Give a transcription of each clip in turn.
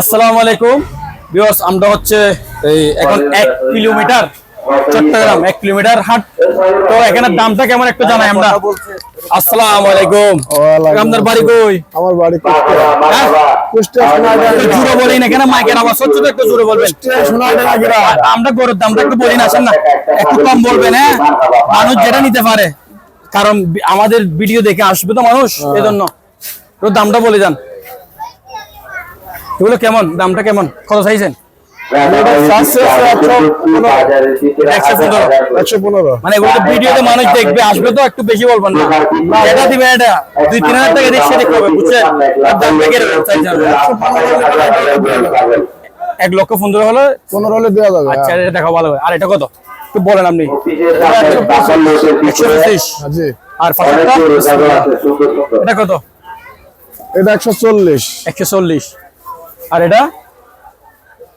আসসালামু আলাইকুম। বিয়স আমরা হচ্ছে এই এখন এক কিলোমিটার চট্টগ্রাম এক কিলোমিটার হাট। তো এখানে দামটা কেমন একটু জানাই আমরা। আসসালামু আলাইকুম। আপনার বাড়ি কই? আমার বাড়ি হ্যাঁ? জোরে বলেন এখানে মাইকের আওয়াজ হচ্ছে তো একটু জোরে বলবেন। আর আমরা গরুর দামটা একটু বলি না আসেন না। একটু কম বলবেন হ্যাঁ? মানুষ যেটা নিতে পারে। কারণ আমাদের ভিডিও দেখে আসবে তো মানুষ এই জন্য একটু দামটা বলে যান। এগুলো কেমন? দামটা কেমন? কত চাইছেন? একশো পনেরো। পনেরো মানে এগুলো তো ভিডিওতে মানুষ দেখবে আসবে তো একটু বেশি বলবেন না। এটা দিবে এটা দুই তিন হাজার টাকা রিক্সা দেখতে হবে বুঝছেন? আর দামটা এক লক্ষ পনেরো হলে? পনেরো হলে দেওয়া যাবে আচ্ছা এটা দেখা ভালো হবে। আর এটা কত? একটু বলেন আপনি। একশো পঁচিশ। হ্যাঁ, আর এটা কত? এটা একশো চল্লিশ। একশো চল্লিশ। আর এটা?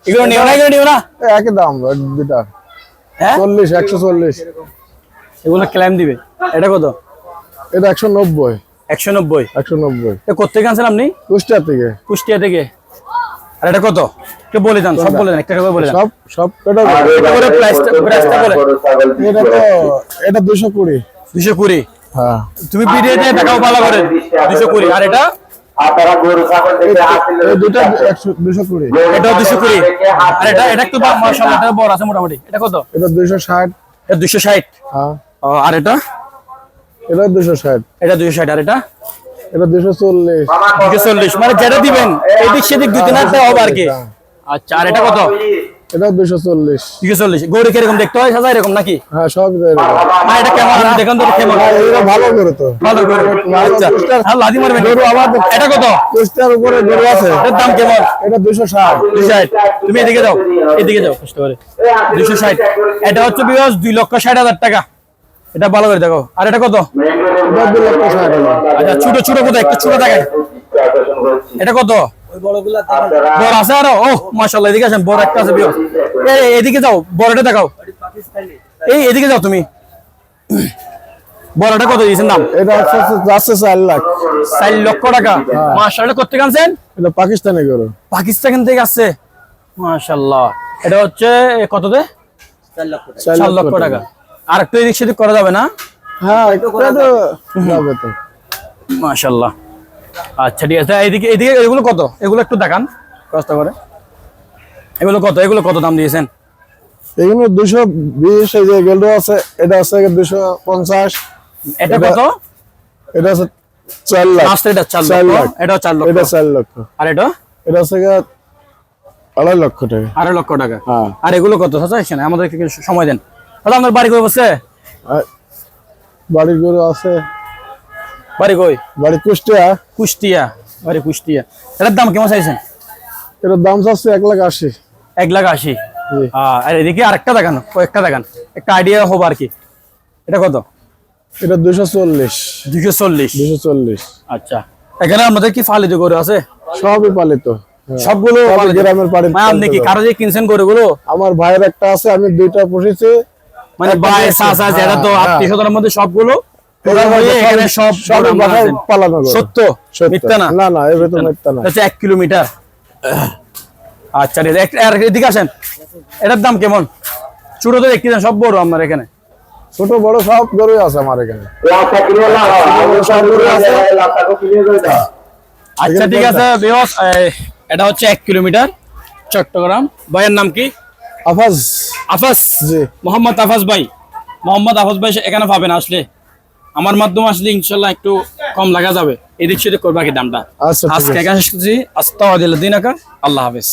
এগুলো নিও না এগুলো নিও না। একই দাম দুটা। হ্যাঁ? চল্লিশ একশো চল্লিশ। এগুলো ক্লাইম দিবে। এটা কত? এটা একশো নব্বই। একশো নব্বই। একশো নব্বই। এটা কোথেকে আনছেন আপনি? কুষ্টিয়া থেকে। কুষ্টিয়া থেকে। আর এটা কত? একটু বলে দেন সব বলে দেন একটা করে বলে দেন। সব সব এটা এটা করে প্রাইসটা প্রাইসটা বলে এটা তো এটা দুশো কুড়ি। দুশো কুড়ি। হ্যাঁ। তুমি ভিডিওতে দেখাও ভালো করে। দুশো কুড়ি। আর এটা? আপনারা গরু ছাগল আসলে আর এটা এটা একটু মার্শাল এটা বড় আছে মোটামুটি। এটা কত? এটা দুশো ষাট। এটা দুশো ষাট। হ্যাঁ। আর এটা? এটা দুশো ষাট। এটা দুশো ষাট। আর এটা? এটা দুশো চল্লিশ। দুশো চল্লিশ। মানে যেটা দিবেন এদিক সেদিক দুই তিন হাজার হবে আর কি। আচ্ছা আর এটা কত? এটা দুশো চল্লিশ। দুশো চল্লিশ। গরু কীরকম দেখতে হয়? সাজা এরকম নাকি? হ্যাঁ সব এরকম। মানে এটা কেমন? দেখেন তো কেমন হ্যাঁ, এগুলো ভালো করে তো। ভালো গরু। আচ্ছা। আর লাদি মারবেন। গরু আমার এটা কত? কুষ্টিয়ার উপরে গরু আছে। এটার দাম কেমন? এটা দুশো ষাট। দুশো ষাট। তুমি এদিকে যাও। এদিকে যাও কষ্ট করে। দুশো ষাট। এটা হচ্ছে বিকজ দুই লক্ষ ষাট হাজার টাকা। এটা ভালো করে দেখো। আর এটা কত? এটা লক্ষ ষাট হাজার। আচ্ছা ছোট ছোট কোথায়? একটু ছোট দেখেন। এটা কত? বড় আছে আরও? ও মাশাআল্লাহ এদিকে আসেন। বড় একটা আছে এই এদিকে যাও বড়টা দেখাও। এই এদিকে যাও তুমি। বড়টা কত দিয়েছেন দাম? এটা হচ্ছে চার লাখ। চার লক্ষ টাকা। মাশাআল্লাহ করতে আনছেন? এটা পাকিস্তানি গরু। পাকিস্তান থেকে আসছে। মাশাআল্লাহ। এটা হচ্ছে এ কততে? চার লক্ষ টাকা। আর একটু এদিক সেদিক করা যাবে না? হ্যাঁ এটা তো যাবে। তো। মাশাআল্লাহ। আচ্ছা ঠিক আছে। এদিকে এদিকে এগুলো কত? এগুলো একটু দেখান। কষ্ট করে? এগুলো কত? এগুলো কত দাম দিয়েছেন? এগুলো দুশো বিশ এই যে গেল আছে এটা আছে দুশো পঞ্চাশ। এটা কত? এটা আছে চার লাখ। এটা চার চার লাখ। এটাও চার লক্ষ। এটা চার লক্ষ। আর এটা? এটা আছে আড়াই লক্ষ টাকা। আড়াই লক্ষ টাকা। হ্যাঁ। আর এগুলো কত? না সময় দেন। দাদা আপনার বাড়ি কই বাড়ির গরু আছে। বাড়ি কই? বাড়ি কুষ্টিয়া। কুষ্টিয়া। বাড়ি কুষ্টিয়া। এটার দাম কেমন চাইছেন? এটার দাম চাচ্ছে এক লাখ আশি। এক লাখ আশি। আর এদিকে আরেকটা দেখান কয়েকটা দেখান। একটা আইডিয়া হব আর কি। এটা কত? এটা দুশো চল্লিশ। দুশো চল্লিশ। দুশো চল্লিশ। আচ্ছা। এখানে আমাদের কি ফালিত গরু আছে? সবই পালিত। হ্যাঁ। সবগুলো পালিত? গ্রামের বাড়ির মানে আপনি কি কারও যে কিনছেন গরুগুলো? আমার ভাইয়ের একটা আছে আমি দুইটা পুষেছি। মানে ভাই। চাচা যেটা তো হ্যাঁ, আত্মীয় স্বজনের মধ্যে সবগুলো। সত্য? সত্য। মিথ্যা না? না না। আচ্ছা এক কিলোমিটার। আচ্ছা এদিকে আসেন। এটার দাম কেমন? ছোট তো দেখতে সব বড় আমার এখানে। ছোট বড় সব গরুই আছে আমার এখানে। গরু আচ্ছা ঠিক আছে এটা হচ্ছে এক কিলোমিটার চট্টগ্রাম। ভাইয়ের নাম কি? আফাজ। আফাস জি। মোহাম্মদ আফাজ ভাই। মোহাম্মদ আফাস ভাই এখানে পাবেন আসলে। আমার মাধ্যমে আসলে ইনশাল্লাহ একটু কম লাগা যাবে। এদিক সেদিক করবা কি দামটা। আচ্ছা আজকে এখানে এসেছি আস্তাওয়াদিল্লাহ দিন আল্লাহ হাফেজ।